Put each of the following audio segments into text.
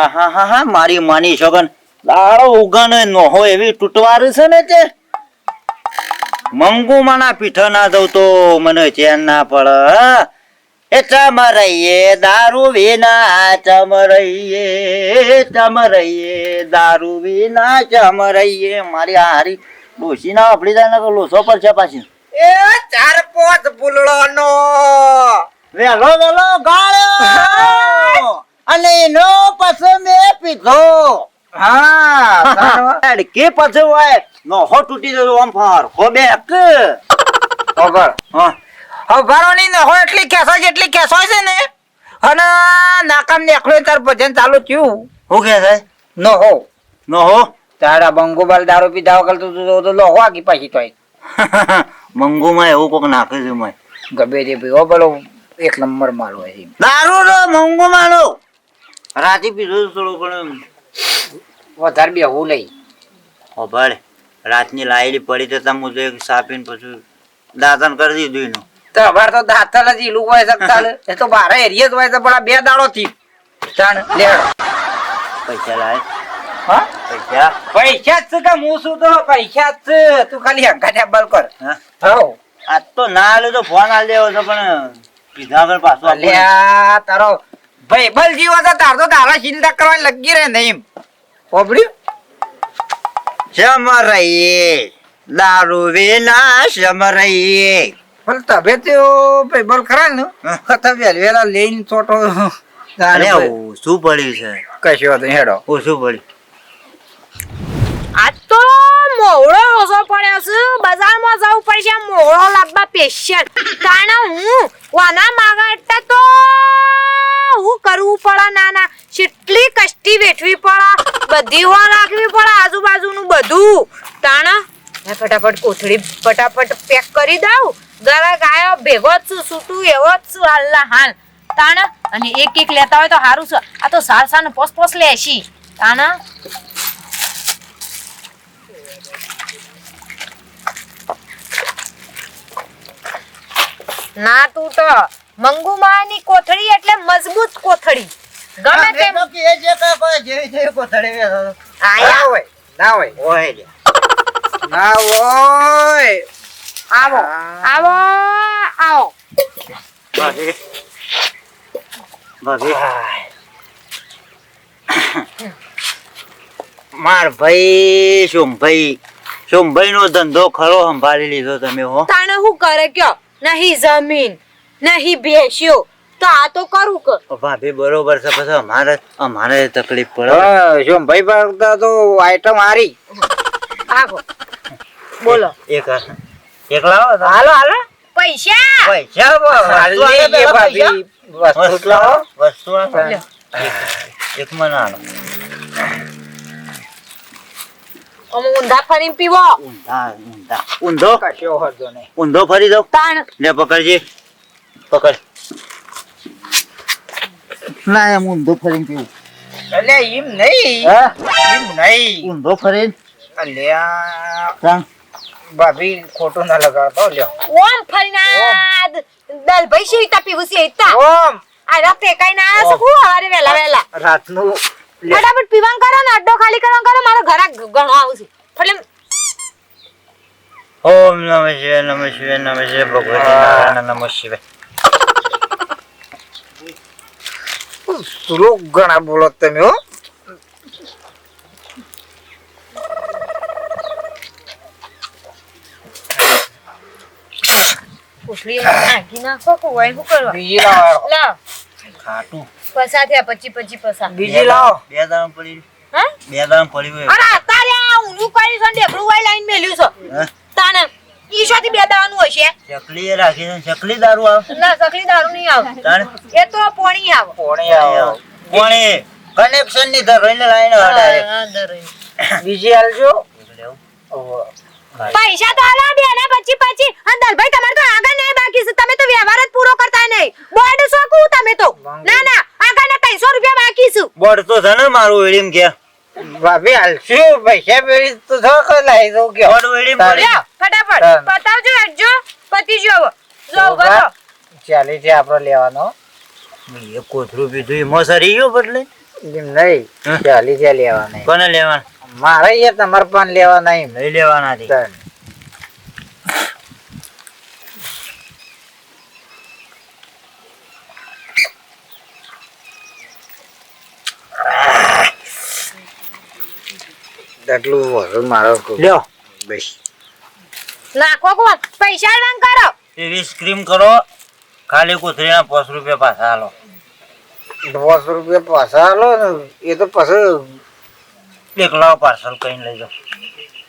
આહા હા હા મારી માની છોકન. દાડો ઉગાનો હોય એવી તૂટવાર છે ને તે. મંગુ માના પીઠ ના દઉં તો મને ચેન ના પડે એ ચમરૈયે દારૂ વિના ચમરૈયે ચમરૈયે દારૂ વિના ચમરૈયે મારી હારી ડોસી ના આપડી જાય ને લોસો પર છે પાછી. એ ચાર પોત બુલડો નો. વેલો વેલો ગાળ્યો. અને એનો પછી મેં પીધો. હા કે પછી હોય? નો હો તૂટી જતો આમ ફાર. હો બે એક ખબર હા. હવારોની ન હોય એટલી કેસો જેટલી કેસો છે ને. અને નાકામ ને એકલો તાર ભજન ચાલુ થયું. હું કે છે? ન હો. નો હો? તારા બંગોબાલ દારૂ પીધા વગર તું તો- તો લો આગી પાછી તોય. મંગુમાં એવું કોક નાખે છે મય ગમે તે પીવો પેલો એક નંબર માલ હોય દારૂ રો મંગુમાં નો રાતે પીધું થોડું પણ વધારે બે હું લઈ ઓ ભલે રાતની લાયેલી પડી તો તમે તો એક સાપીને પછી દાતન કરી દીધું એનું. તો અમારે તો દાંતલ જ ઈલું હોય શકતા એ તો બારે એરિયે જ હોય તો પણ બે દાડો થી ત્રણ લેડ પૈસા લાય. હા? પૈસા? પૈસા જ કે હું શું તો? પૈસા જ તું ખાલી હંગાને બલ કર. હા. આ તો ના આલે તો ફોન આલ દેવો તો પણ પીધા વગર પાછો લે તારો ભાઈ બલ જીવો તો તાર તો તારા ચિંતા કરવાની લગી રહે નહીં પોપડ્યું સમરૈયે દારૂ વેલા સમરૈયે પણ તબે તો ભાઈ બલ ખરા ને? ખતા વેલ વેલા લઈને છોટો અરે ઓછું પડ્યું છે? કશો હતો હેડો. ઓછું પડ્યું? આજ તો મોડો ઓછો પડ્યો છે. બજારમાં જવું પડશે મોહળો લાવવા સ્પેશિયલ કારણ હું વાના માગા એટલે તો હું કરવું પડે ના ના કેટલી કષ્ટી વેઠવી પડે, બધી હો રાખવી પડે આજુબાજુનું બધું. તાણા, મેં ફટાફટ કોથળી ફટાફટ પેક કરી દઉં. ગરાક આયો ભેગો જ છું છૂટું એવો જ છું હાલના હાલ તાણા, અને એક એક લેતા હોય તો સારું છે. આ તો સાર સાર ને પોસ પોસ લેશી તાણા ના તૂટો મંગુમાની કોથળી એટલે મજબૂત કોથળી. ગમે તેમ કોથળી આયા હોય ના હોય. હોય. ના હોય. આવો આવો આવો. ભાભી. ભાભી. માર ભાઈ સોમભાઈ સોમભાઈ નો ધંધો ખરો સંભાળી લીધો તમે હો? તાણે શું કરે કયો? નહીં જમીન નહીં ભેંસ્યો તો આ તો કરું કે. ભાભી બરોબર છે. પછી અમારે અમારે તકલીફ પડે. જો ભાઈ ભાગતા તો આઈટમ હારી. આવો. બોલો. એક એકલા હાલો હાલો. પૈસા. પૈસા ભાભી. વસ્તુ લાવો. વસ્તુ એક- મને આલો. અમે ઊંધા ફરીને પીવો. ઊંધા ઊંધા. ઊંધો? કશો વાંધો નહીં. ઊંધો ફરી દઉં? તાણ. લે પકડજે. પકડ. ના એમ ઊંધો ફરીને પીવું. એટલે એમ નહીં. એમ નહીં. ઊંધો ફરીને? અલ્યા ચાલ. ભાભી ખોટું ના લગાવતો લ્યો. ઓમ ફરીને આ ભાઈ દલભાઈ પીવું છે રીતના ઓમ. આ રાતે કઈ ના ઓમ. અરે વેલા વેલા રાતનું. ફટાફટ પીવાનું કરો ને અડ્ડો ખાલી કરવાનું કરો. મારો આવું છું એટલે ઓમ નમઃ શિવાય નમઃ શિવાય નમઃ શિવાય ભગવતી નારાયણ નમઃ શિવાય શ્લોક ઘણા બોલો તમે હો બીજી લાવો. બે દાણ પડી. બે દાણ પડી હોય. અરે અત્યારે આ ઊંધું કર્યું છે ને ઢેકણું લાઈન મેલ્યું છે. તાને ઈ બે દાવાનું હશે ચકલી એ રાખી છે ચકલી દારૂ આવે. ના સકલી દારૂ નહીં આવે. તાણ? એ તો પોણી આવે. પોણી આવો. કોણે કનેક્શનની ધર લાઈન હડારે બીજી આલજો પૈસા તો આલા બે ને પછી પછી. અને દલભાઈ તમારે તો આગળ નહીં બાકી છે. તમે તો વ્યવહાર જ પૂરો કરતા નહીં. બોર્ડ શોકું તમે તો. ના ના આગળ ને 300 રૂપિયા બાકી છે. બોર્ડ તો છે ને મારું વેડીમ કે? ભાભી હાલશું. પૈસા પેલી તો થોડો કે દઉં કે. વેડીમ તારી. ફટાફટ. પતાવજો હટજો પતિ જો જો ગયો ચાલી છે આપણો લેવાનો. એ કોથળું પીધું એમાં સરી ગયો બદલે? એમ નહીં? ચાલી છે લેવા નહીં કોને લેવાના? મારે યાર તમારે પણ લેવા નહીં લઈ લેવાના હતી તાન. મારો લ્યો. બસ. નાખો કોણ? પૈસા રંગ કરો. એ વીસ ક્રીમ કરો. ખાલી કુથરીના પાંચ રૂપિયા પાછા હાલો પાંચ રૂપિયા પાછા હાલો ને એ તો પછી એક લાવો પાર્સલ કહીને લઈ જાઓ.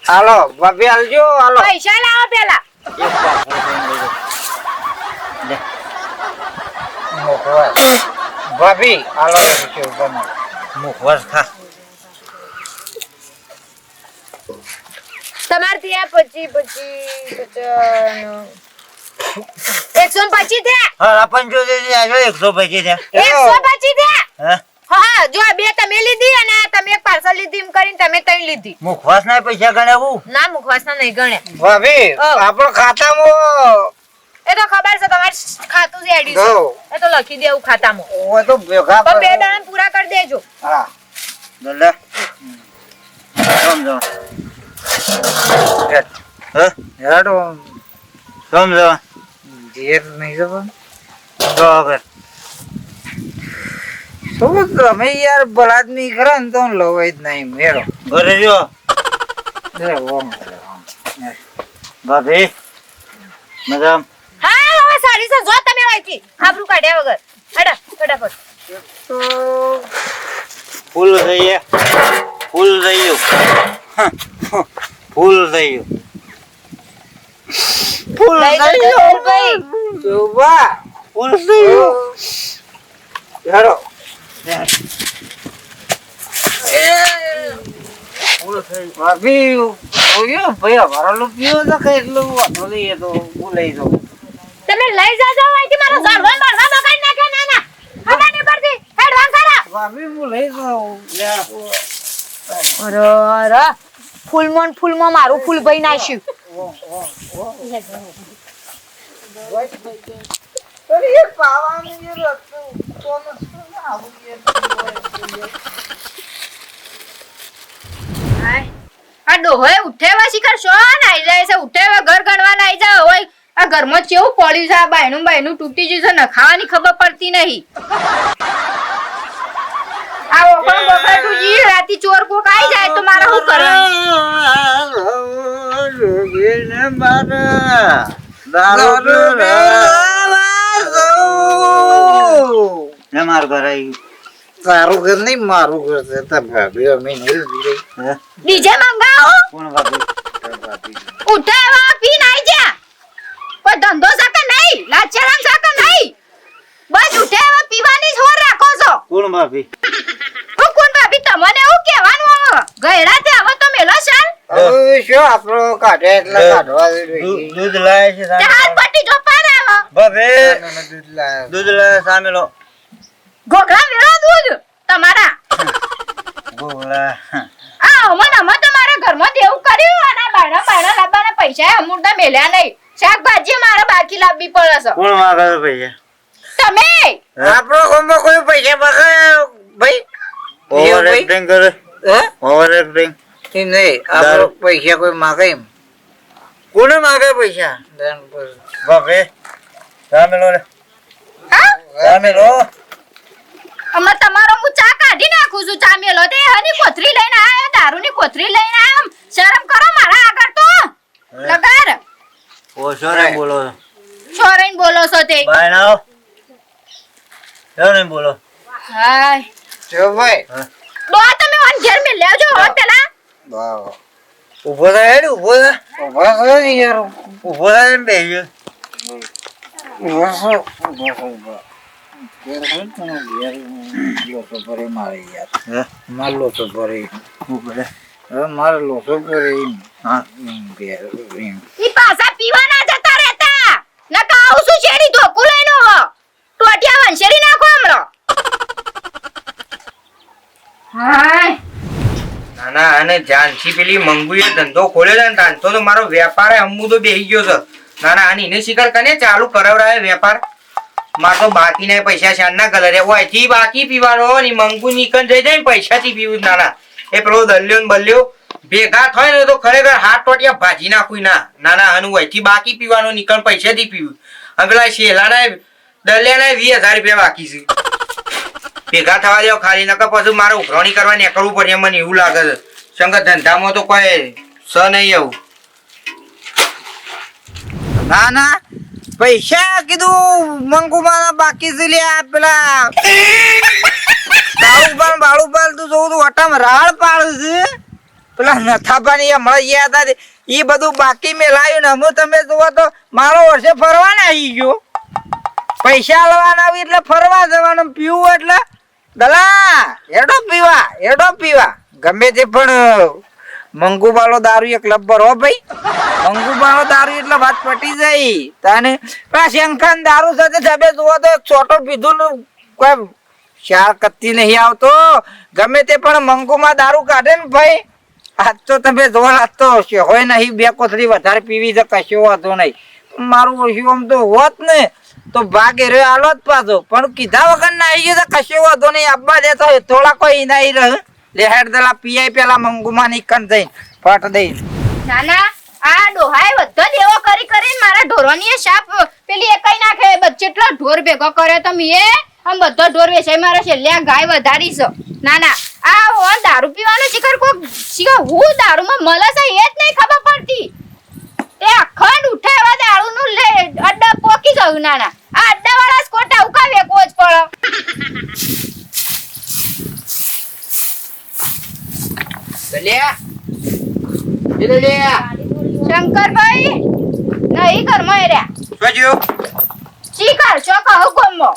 હાલો બાપી હાલજો હાલો પૈસા લાવો પેલા. મોકવા ભાભી હાલો પછી ખા. તમારે ત્યાં પછી પછી એકસો ને પચી થયા? હા પંચોતેરથી એકસો પચીસ થયા. એકસો પચી થયા? હા. હા જો આ બે તમે લીધી અને આ તમે એક પાર્સલ લીધી એમ કરીને તમે ત્રણ લીધી. મુખવાસ ના પૈસા ગણ્યા ના મુખવાસના નહીં ગણ્યા ભાભી આપણો ખાતામાં એ તો ખબર છે તમારે ખાતું છે એડી એ તો લખી દેવું ખાતામાં. ઓ તો ભેગા પણ બે. દાણા પૂરા કરી દેજો. હા. લે. સમજો હા? હેડો. સમજો. ઘેર નહીં જવાનું? તો હવે. શું તમે યાર બળાદમી કરે ને તો લવાય જ નહીં મેળો. ઘરે જો. ભાભી મેડમ હા હવે સાડી છે જો તમે વાંચી. આબરૂ કાઢ્યા વગર. હડા ફટાફટ. તો ફૂલ થઈ ગયા ફૂલ થઈ ગયું ફૂલ થઈ ગયું. ફૂલ થઈ ગયો. ભાઈ. શોભા ફૂલ થઈ ગયું. હેડો. ફૂલ થઈ ગયું. ભાભી ઓયો ભાઈ અમારો રૂપિયો તો એટલું વાંધો તો હું તમે લઈ જાજો અહીંથી મારો ઝાડવાન બાળવા બગાડી નાખે ના ના ખબર નહીં પડતી. હેડ વાંગ ભાભી હું લઈ જાઉં. અરે અરે. ફૂલમાં ફૂલમાં મારું ફૂલ ભાઈ નાખ્યું. આ ડોહોએ ઉઠેવા શિખર શો નાઈ જાય છે? ઉઠેવા ઘર ગણવા નાઈ જાય હોય. આ ઘરમાં કેવું પડ્યું આ બાયનું બાયનું તૂટી ગયું છે નખાવાની ખબર પડતી નહીં. આ પણ બગાડું જી રાતી ચોર કોક આવી જાય તો મારા શું કરવાનું ને માર ઘર આવી તારું ઘર નહીં મારું ઘર છે. તાર ભાભી અમે નહીં રહી. ડીજે મંગાવો. કોણ ભાભી? જા. કોઈ ધંધો સાકે નહીં લાચારામ સાકે નહીં. બસ ઉઠેવા પીવાની છોર રાખો છો. કોણ ભાભી? હું કોણ ભાભી? તમને એવું કહેવાનું હવે. ગયડા તે હવે તો મેલો ચાલ શું આપણો કાઢે એટલે કાઢવા દૂધ- દૂધ લાય છે તે પટી જો પાર આવો ભાભી દૂધ લાવ્યો. દૂધ લાય સામે લો. ઘોઘરા વેળો દૂધ તમારા. ગોગળા આ અમન અમન તમારા ઘરમાં દેવું કર્યું અને બાયણા બાયણા લાવવાના પૈસા અમુરતા મેલ્યા નહીં. શાકભાજી મારે બાકી લાવવી પડે છે. કોણ માગે પૈસા? તમે? આપણો ગામમાં કોઈ પૈસા બગાડે ભાઈ? ઓવર એક્ટિંગ કરે. હે? ઓવર એક્ટિંગ નહીં આપણો પૈસા કોઈ માગે એમ. કોને માગે પૈસા? દાન પર- ભાભી સામે લો હા? સામે લો હમણાં તમારો હું ચા કાઢી નાખું છું ચા મેલો. તે હની કોથરી લઈને આયો દારૂની કોથરી લઈને આમ શરમ કરો મારા આગળ તો. લગાર ઓ રે બોલો છોરીને બોલો છો તે. બાય એવું નહીં બોલો. હાય. જો ભાઈ. ડો તમે ઓન ઘેર મે લેજો હો પેલા. વાહ. ઊભો થાય હેડ ઊભો થા. ઊભો થયો ને યાર. ઊભો થાય ને બેસી ઊભા થયો. ઊભા ને ભરે મારે મારે લોચો ભરે. મારે લોચો. હા. પાછા પીવાના જતા રહેતા. નકા આવું શું શેરી ધોકું લઈને હો નાખો હમણો. હાય. ના ના અને જાનથી પેલી મંગુએ ધંધો ખોલ્યો ને તાનતો તો મારો વેપાર હમું તો બેહી ગયો છે. ના ના આની એને શિકાર કને ચાલુ કરાવરાય વેપાર. માર તો બાકીના પૈસા શાનના કલરે ઓયથી બાકી પીવાનો ને મંગુ નીકળ જઈ જાય ને પૈસાથી પીવું નાના એ પેલો દલ્યો ને બલ્યો ભેગા થાય ને તો ખરેખર હાથ ટોટિયા ભાજી નાખું ના. નાના હનુ ઓયથી બાકી પીવાનો નીકળ પૈસાથી પીવું. અને પેલા શેલાના દલિયાના વીસ હજાર રૂપિયા બાકી છે. ભેગા થવા દેવો ખાલી, નકર પછી મારે ઉઘરણી કરવા નીકળવું પડે મને એવું લાગે છે. સંગત ધંધામાં તો કોઈ સ નહીં આવું. ના ના, પૈસા કીધું મંગુમાં બાકી છે, લ્યા, પેલા ભાળું પાલ તું જોઉં તું અટામ રાળ પાડું છે. પેલા નથાપાની હમણાં યાદ હતા એ બધું બાકી મેં લાવ્યું ને હમણાં તમે જુઓ તો મારો વર્ષે ફરવાના આવી ગયો. પૈસા લેવાના આવી એટલે ફરવા જવાનું, પીવું એટલે. દલા એડો પીવા એડો પીવા. ગમે તે પણ, મંગુબાળો દારૂ એક લબ્બર હો ભાઈ. મંગુબાળો દારૂ એટલે વાત પટી જાય. તાને પેલા શંખાન દારૂ સાથે તમે જુઓ તો છોટો પીધું નું કોઈ શાર કત્તી નહીં આવતો. ગમે તે પણ મંગુમાં દારૂ કાઢે ને ભાઈ. આજ તો તમે જોવા આજ તો હોય નહીં, બે કોથળી વધારે પીવી છે, કશો વાંધો નહીં. મારું શિવમ તો હોત ને, તો ભાગ રે આલો જ પાછો. પણ કીધા વગર ના આવી ગયો તો કશો વાંધો નહીં અબ્બા દેતો હોય થોડા કોઈ નહીં રહે. લે હેડ દલા, પીઆઈ પેલા મંગુમાં નીકળ જઈને ફટ દઈ નાના, આ ડોહાએ બધો દેવો કરી કરી મારા ઢોરોની સાપ પેલી એકઈ નાખે કેટલો ઢોર ભેગો કરે તમે એ આમ બધો ઢોર વેચાઈ મારા છેલ્લે આ ગાય વધારી ના નાના, આ હો દારૂ પીવાનો શિખર કોક શિખર હું દારૂમાં મળે છે એ જ નહીં ખબર પડતી એ અખંડ ઉઠે એવા દારૂનું લે અડ્ડા ગયું નાના આ અડ્ડા વાળા સ્કોટા ઉકા કોચ જ પડે શંકરભાઈ નહીં કર મર્યા રહ્યા. શું શિખર હુકમ મો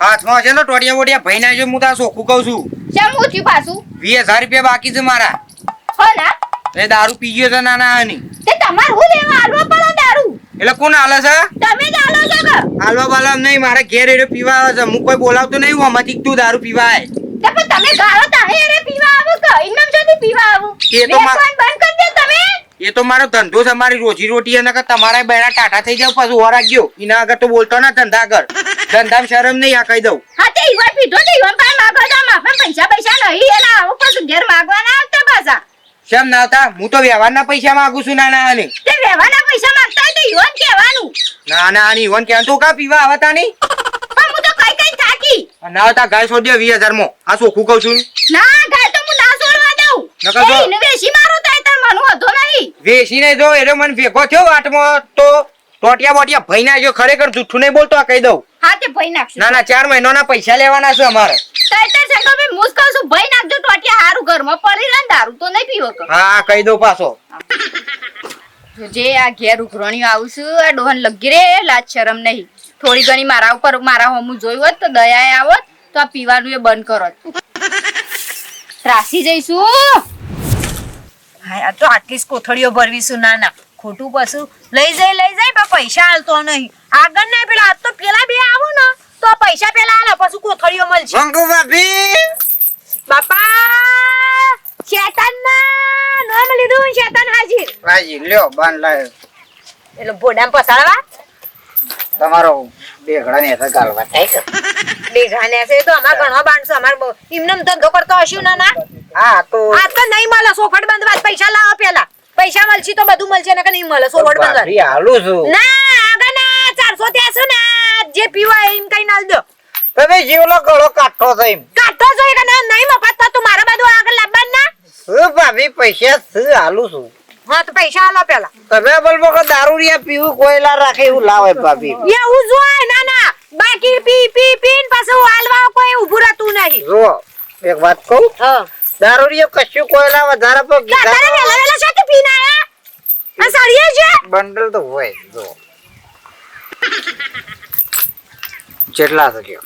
હાથમાં છે ને ટોડિયા બોટિયા ભાઈ ના હું તા સોખું કહું છું. ચમ હું પાછું? વીસ હજાર રૂપિયા બાકી છે મારા. હો ના એ દારૂ પી ગયો છે નાના આની તે તમાર હું લેવા? આલવા એટલે કોણ હાલે છે? તમે જ આલો છો કે? હાલવા બાલવા નહીં મારે ઘેર એરે પીવા આવે છે. હું કોઈ બોલાવતો નહીં હું આમાંથી તું દારૂ પીવા આય તો પણ તમે ગાળો તાહે અરે પીવા આવો કે? ઇનામ જોતી પીવા આવો? એ તો બંધ કરી દે તમે. એ તો મારો ધંધો છે મારી રોજી રોટી અને તમારા બેડા ટાટા થઈ જાવ પાછું હોરા ગયો એના આગળ તો બોલતો ના ધંધા આગળ. ધંધામાં શરમ નહીં આ કહી દઉં. હા તે ઈવન પીધો તે ઈવન પણ માગો તો માફા પૈસા પૈસા નહીં એના આવો પાછું ઘેર માગવાના આવતા પાછા. શેમ ના આવતા? હું તો વ્યવહારના પૈસા માંગુ છું નાના અને. તે વ્યવહારના પૈસા માંગતા ઈવન કહેવાનું નાના આની ઈવન ક્યાં તું કા પીવા આવતા નહીં? પણ હું તો કઈ કઈ થાકી. ના આવતા ગાય સોડ્યો દે વીસમાં આ ચોખ્ખું કહું છું? ના ગાય તો હું ના સોડવા દઉં. નકર તો ઈને મારું તાય તાર મનું હતો નહીં. વેચીને જો એટલે મને ભેગો થયો વાટમાં તો ટોટિયા બોટિયા ભાઈ ના જો ખરેખર જુઠ્ઠું નહીં બોલતો આ કહી દઉં. હા તે ભાઈ નાખશું. ના ના ચાર મહિનાના પૈસા લેવાના છે અમારે. તૈતર શંકરભાઈ મુસ કહું છું ભાઈ નાખજો ટોટિયા હારું ઘરમાં પડી રહે દારૂ તો નહીં પીવો હા કહી દઉં પાછો. જે આ ઘેર ઉઘરણીઓ આવું છું આ ડોહન લગી રે લાજ શરમ નહીં. થોડી ઘણી મારા ઉપર મારા હોમું જોયું હોત તો દયા આવત તો આ પીવાનું એ બંધ કરો ત્રાસી જઈશું. હા આ તો આટલી જ કોથળીઓ ભરવીશું ના ના. ખોટું પશુ લઈ જાય લઈ જાય પણ પૈસા હાલતો નહીં. આગળ નહીં પેલા આજ તો પેલા બે આવો ને. તો પૈસા પેલા હાલે પછી કોથળીઓ મળશે. બાપા! ના ને શેતાન હાજીર રાજી લ્યો બાન લાયો. એટલે બોડામ પસાડવા? તમારો બેગડા ને હતા ગાલવા થાય છે. બેઘાને છે તો અમાર ઘણો બાંધશો અમાર એમને ધંધો કરતો હશું ના ના હા તો આ તો નહીં મળે સોફટ બાંધવા પૈસા લાવો પેલા. પૈસા મળશે તો બધું મળશે નકર નહીં મળે સોફટ બાંધવા. હાલું છું. ના આગળ ના ચારસો ત્યાંસો ના જે પીવા એમ કઈ નાલ દો. તમે જીવલો ગળો કાઠો થઈ કાઠો થઈ કે નહીં મફત તો તું મારા બધું આગળ લાવવા ના ભાભી પૈસા શું હાલું છું? હા તો પૈસા આલો પેલા. તમે બોલબો દારૂ રિયા પીવું કોયલા રાખે એવું લાવે ભાભી. એવું જોય ના ના. બાકી પી પી પીન પાછું હાલવા કોઈ ઊભું રહેતું નહીં. જો એક વાત કહું? હા. દારૂડિયો કશું કોયલા વધારે પર તારે વેલા વેલા સાથે પીને આયા? આ સાડીએ છે? બંડલ તો હોય જો જેટલા થયો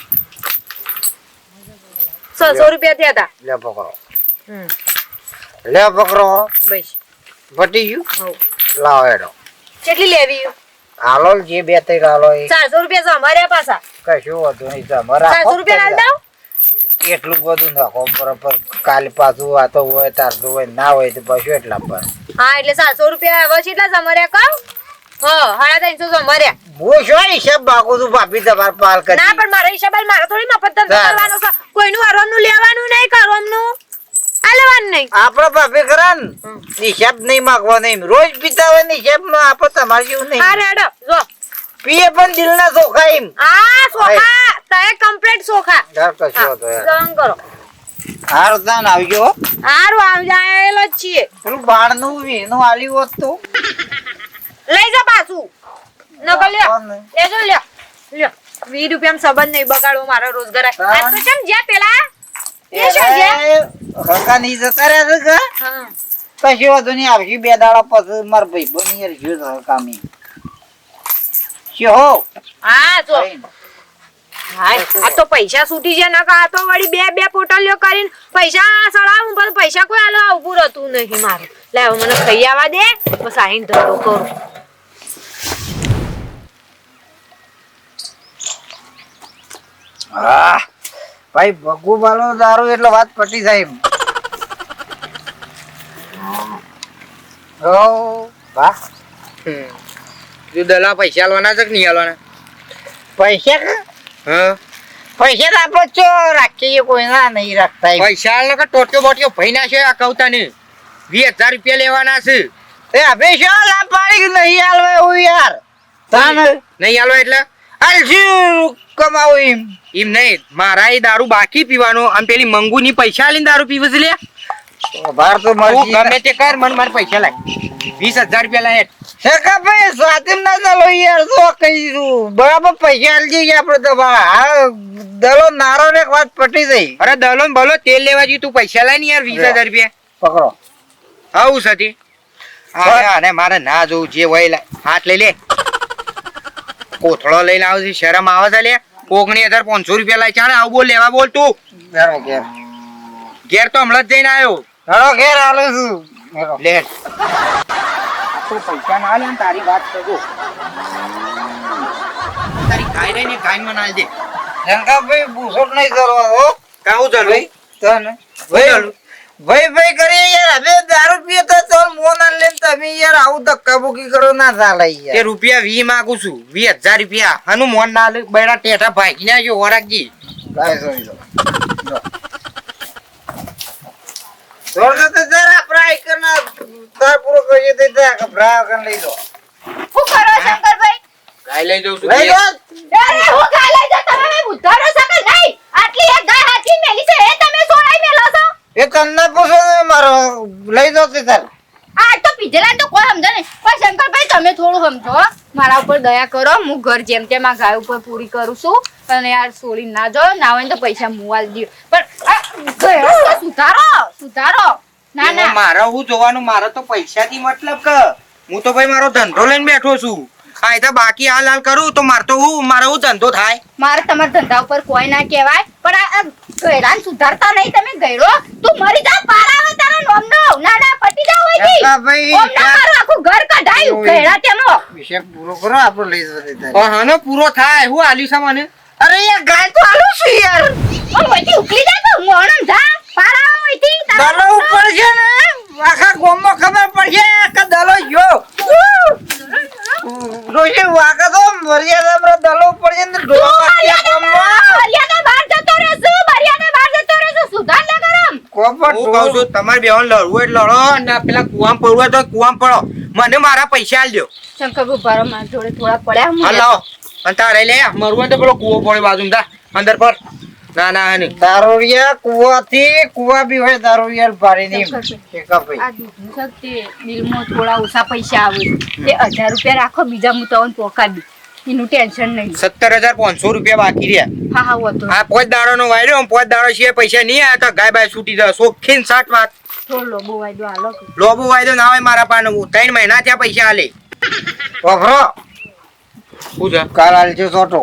છસો રૂપિયા થયા હતા લે પકડો. હમ. લે બકરો. બસ. વટી ગયું? લાવ એડો કેટલી લેવી? હાલો જે બે ત્રણ હાલો એ. ચારસો રૂપિયા અમારે પાછા. કશું વધુ નહીં અમારા ચારસો રૂપિયા ના દઉં એટલું બધું નાખો. બરાબર. કાલ પાછું આ તો હોય તારતું હોય ના હોય તો પછી એટલા પર. હા એટલે સાતસો રૂપિયા આવ્યા છે એટલા અમારે કહો હા ત્રણસો તો હું શું હિસાબ માગું છું? ભાભી તમારે પાલ કરી. ના પણ મારા હિસાબે મારે થોડી મફત કરવાનો કોઈનું હરવાનું લેવાનું નહીં કરવાનું. લેવાનું નહીં આપડે પાપે ખરા ને હિસાબ નહીં માગવા નહીં રોજ પીતા હોય ને હિસાબ નો આપો તમારે જેવું નહીં. જો. પીએ પણ દિલ ના સોખા એમ. આ સોખા તય કમ્પ્લીટ સોખા. ડર કશો હા, યાર કરો. હારું તાન આવજો હારું આવી જ છીએ. પેલું બાળનું વીનું આલ્યું હોત તો. લઈ જા પાછું. નકલ લ્યો. લેજો લ્યો. લ્યો. વીસ રૂપિયામાં સંબંધ નહીં બગાડવો મારો રોજગાર. આ તો કેમ જ્યાં પેલા? એ શું છે એ કાકા નહીં જતા રહ્યા છે કા? હા. વાંધો નહીં આવશે બે દાડા પછી મારા ભાઈ બની યાર જો તો કામી શું હા. જો. આ તો પૈસા છૂટી જાય નકા આ તો વળી બે બે પોટલીઓ કરીને પૈસા પણ પૈસા કોઈ આલો ઉભું રહેતું નહીં મારું. લે હવે મને ખાઈ આવવા દે બસ આઈને ધંધો કરું. હા. ભાઈ ભગુ બાલો દારૂ એટલે વાત પટી જાય એમ. વાહ. તું દલા પૈસા આલવાના છે કે નહીં આલવાના? પૈસા કે? હા. પૈસા તો આપણે ચો રાખીએ કોઈ ના નહીં રાખતા પૈસા આલ કે ટોટ્યો બોટ્યો ભઈ ના છે આ કવતા ને વીસ હજાર રૂપિયા લેવાના છે. એ અભી શું લા પાડી નહીં હાલવા એવું યાર? તાન? નહીં આલો એટલે? હાલ કમાવું એમ. એમ નહીં મારા એ દારૂ બાકી પીવાનો આમ પેલી મંગુ ની પૈસા લઈને દારૂ પીવું છે લે ભાર તો તું ગમે તે કર મને મારા પૈસા લાય. વીસ હજાર રૂપિયા લાય છે કે ભાઈ સાથે ના ચાલો યાર તો કહી દઉં બરાબર પૈસા આલજે કે આપણે તો હા દલો નારો ને વાત પટી ગઈ. અરે દલો ને બોલો તેલ લેવા જઈ તું પૈસા લાય ને યાર વીસ હજાર રૂપિયા. પકડો. આવું સતી અને મારે ના જોવું જે હોય. હાથ લઈ લે. કોથળો લઈને આવશે છે શરમ આવે છે લે. ઓગણી હજાર પાંચસો રૂપિયા લાય. છે આવું બોલ લેવા બોલ તું. ઘેર તો હમણાં જ જઈને આવ્યો. ઘણો ઘેર આલું છું. લેટ. લે તો પૈસા ના લે તારી વાત કરો તારી ગાય રહીને ગાય મને આલજે શંકરભાઈ બુસોટ નહીં કરવા હો કાઉ ચાલુ ભાઈ તને. ભાઈ ભાઈ ભાઈ ભાઈ કરી યાર હવે દારૂ પીએ તો તો મોન આલ લઈને તમે યાર આવું ધક્કા બુકી કરો ના ચાલે યાર. એ રૂપિયા વી માંગુ છું. વી હજાર રૂપિયા. હનુ મોન ના લે બેડા ટેઠા ભાગી ના જો વરાગજી. ગાય સોરી તો જરા તાર પૂરો તો લઈ દો શું કરો શંકરભાઈ ગાય લઈ જઉં છું લઈ દો અરે હું ગાય લઈ જાઉં, તમે ભાઈ ઉદ્ધારો નહીં? આટલી એક ગાય હાથી મેલી છે એ તમે સોળાઈ મેલો છો? એ તને પૂછો મારો લઈ દો તે તાર. આ તો પીધેલા તો કોઈ સમજે નહીં. પણ શંકરભાઈ તમે થોડું સમજો. મારા ઉપર દયા કરો હું ઘર જેમ તેમ આ ગાય ઉપર પૂરી કરું છું. અને યાર સોળી ના જો ના હોય ને તો પૈસા મુવાલ દઉં પણ સુધારો સુધારો. ના ના. મારે હું જોવાનું મારે તો પૈસાથી મતલબ કે હું તો ભાઈ મારો ધંધો લઈને બેઠો છું. આ તો બાકી હાલ હાલ કરું તો મારે તો હું મારો હું ધંધો થાય? મારે તમારા ધંધા ઉપર કોઈ ના કહેવાય પણ આ- સુધારતા નહીં તમે તું મરી જા પારા આવે તારા નોમનો. ના ના પટી જાવ હોય જી. ભાઈ ઓમ ના મારું આખું ઘર કઢાયું. ગયડા તેનો. વિષય પૂરો કરો આપણે લઈ દો તે તાર પણ પૂરો થાય. હું આલ્યું છે મને? અરે યાર ગાય તો આલું છું યાર. ઓ વઈથી ઉકલી જા તો મોણમ જા. પારા વઈથી દલો ઉપર છે ને. આખા ગામમાં ખબર પડશે કે દલો ગયો રોજે વાગે તો મર્યાદા પર દલો ઉપર છે ને ઢોલ વાગ્યા ગામમાં. મર્યાદા બહાર જતો રહેશું મર્યાદા બહાર જતો રહેશું. સુધાર લે ગરમ કોપર હું કહું છું તમારે બેવાને લડવું એટલે લડો અને પેલા કુવામ પડવું તો કુવામ પડો. મને મારા પૈસા આલજો શંકર ભૂપારો મારા જોડે થોડા પડ્યા હું લાવો. અને તારે લે મરવું હોય તો પેલો કુવો પડે બાજુ અંદર પર. ના ના હે નહીં. દારૂડિયા કુવાથી કુવા બી હોય દારૂડિયા ભારી ની આ દૂધનું છે તે બિલમાં થોડા ઓછા પૈસા આવે. તે હજાર રૂપિયા રાખો બીજા હું તમને પોકાડી એનું ટેન્શન નહીં. સત્તર હજાર પાંચસો રૂપિયા બાકી રહ્યા. હા હા હતો. હા પોચ દાડો નો વાયરો પોચ દાડો છે પૈસા નહીં આવ્યા તો ગાય બાય છૂટી જાય. સોખીન સાત વાત. લોબો વાયદો હાલો લોબો વાયદો ના હોય મારા પાને ત્રણ મહિના ત્યાં પૈસા આલે. વખરો શું છે? કાલ આલજો સોટો.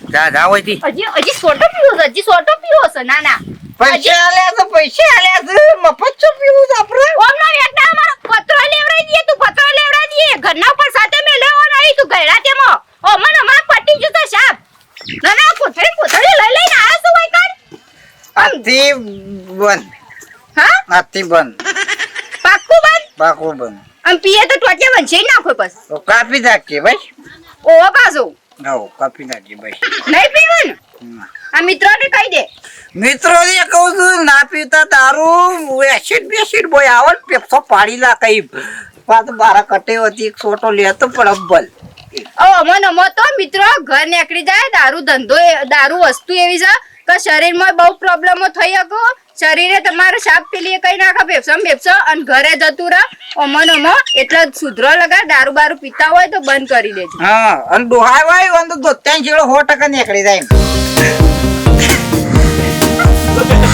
જા જા હોયથી હજી હજી સોટો પીવો છે હજી સોટો પીવો છે ના ના. પૈસા આલ્યા તો પૈસા આલ્યા છે મફત છો પીવું છે આપણે? ઓમનો એકના અમારો પત્રો લેવડાઈ દઈએ તું પત્રો લેવડાઈ દઈએ. ઘરના ઉપર સાથે મે લેવો નહીં તું ગયડા તેમો. ઓ મને અમાર પટી જતો સાપ. ના ના કોથળી કોથળી લઈ લઈને આયા છું ભાઈ કાન આજથી બંધ. હા? આજથી બંધ. પાક્કું બંધ? પાકું બંધ. આમ પીએ તો ટોટિયા વંશે નાખો બસ. તો કાપી નાખીએ ભાઈ. ઓવો પાછો? કાપી નાખજે ભાઈ. નહીં પીવું આ મિત્રોને કહી દે. મિત્રો ને કહું છું ના પીતા દારૂ એસિડ બેસિડ બોય આવો પેપસો પાડી ના કઈ પાછો બારા કટે હતી એક છોટો લેતો પણ અબ્બલ ઓ અમો નમો તો મિત્રો ઘર નીકળી જાય દારૂ ધંધો એ- દારૂ વસ્તુ એવી છે કે શરીરમાં બહુ પ્રોબ્લેમો થઈ શકો. શરીરે તમારે સાપ પેલી કઈ નાખે? ભેપસો ભેપસો અને ઘરે જતું રહે. અમો નમો એટલે સુધરો લગા દારૂ બારૂ પીતા હોય તો બંધ કરી દેજો. હા અને ડોહાય હોય અને તો ત્યાં જેડો સો ટકા નીકળી જાય